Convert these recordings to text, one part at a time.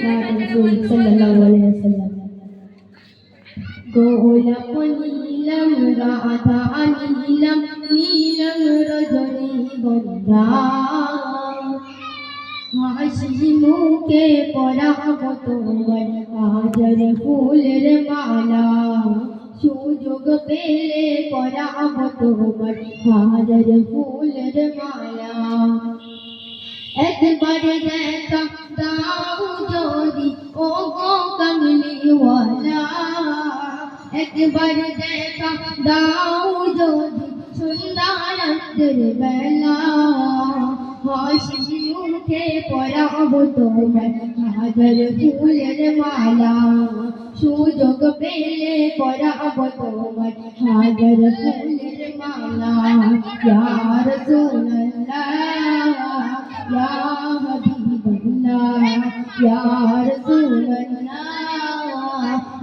রাসূল সাল্লাল্লাহু আলাইহি ওয়াসাল্লাম গোলাপ নীলম রাধা নীলম নীলম রজনী গন্ধা হাসি মুখে পরাব তোমার হাজার ফুলের মালা সুযোগ পেলে পরাব তোমার হাজার ফুলের মালা একবার দেখা দাও যদি ও গো কমলিওয়ালা একবার দেখা দাও যদি সুন্দর বেলা। হাসি মুখে পরাব তোমার হাজার ফুলের মালা, সুযোগ পেলে পরাব তোমার হাজার ফুলের মালা। ইয়া রাসূলুল্লাহ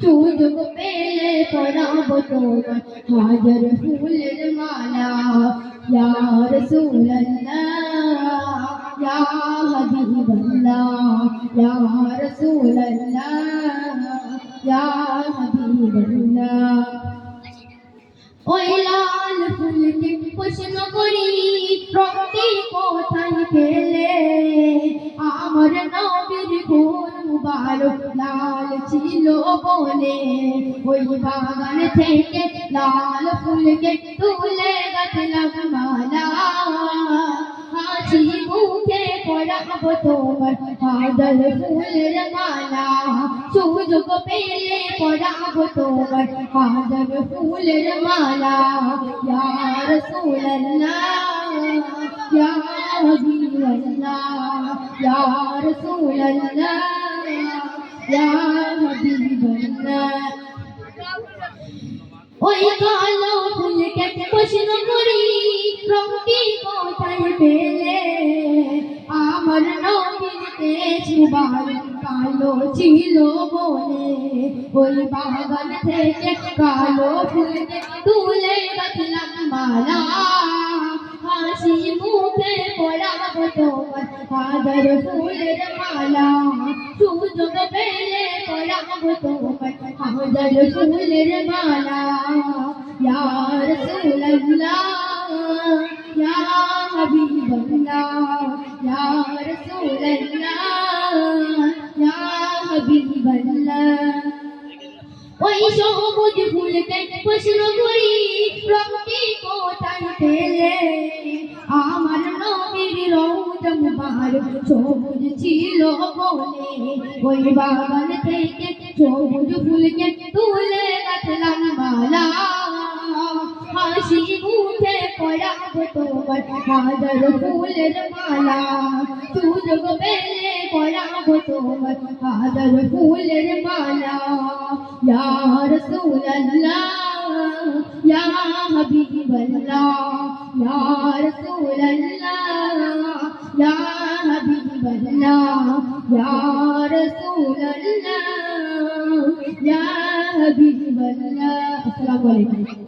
সুযোগ পেলে পরাব তোমায় হাজার ফুলের মালা। ইয়া রাসূলুল্লাহ, ইয়া হাবিবাল্লাহ, ইয়া রাসূলুল্লাহ, ইয়া হাবিবাল্লাহ। ওই লাল ফুলকে প্রশ্ন করি রক্তি কোথায় পেলে? আমার নবীর ঘোর মুবারক লাল ছিল বলে ওই বাগান থেকে লাল ফুলকে তুলে গাছলাম মালা হাসি মুখে পড়াব তোমার হাজার ফুলের মালা সুযোগ পেলে পড়াব তোমার হাজার ফুলের মালা ইয়া রাসূলুল্লাহ ইয়া হাবিবাল্লাহ ইয়া রাসূলুল্লাহ ওই কালো ফুলকে প্রশ্ন করি রঙটি কোথায় পেলে? আমার নবীর তেজ মুবারক কালো ছিল বলে। ওই বাগান থেকে কালো ফুলকে তুলে গাছলাম মালা। হাসি মুখে পড়াব তোমার হাজার ফুলের মালা সুযোগ পেলে পড়াব তোমার হাজার ফুলের মালা ইয়া রাসূলুল্লাহ ইয়া হাবিবাল্লাহ ইয়া রাসূলুল্লাহ ইয়া হাবিবাল্লাহ ওই সবুজ ফুলকে প্রশ্ন মুবারক সবুজ ছিল বলে ওই বাগান থেকে সবুজ ফুলকে তুলে গাছলাম মালা হাসি মুখে পড়াব তোমার হাজার ফুলের মালা সুযোগ পেলে পড়াব তোমার হাজার ফুলের মালা ইয়া রাসূলুল্লাহ ইয়া হাবিবাল্লাহ ইয়া রাসূলুল্লাহ யார சூழல்ல? யா ஹபீபல்லா அஸ்ஸலாமு அலைக்கும்.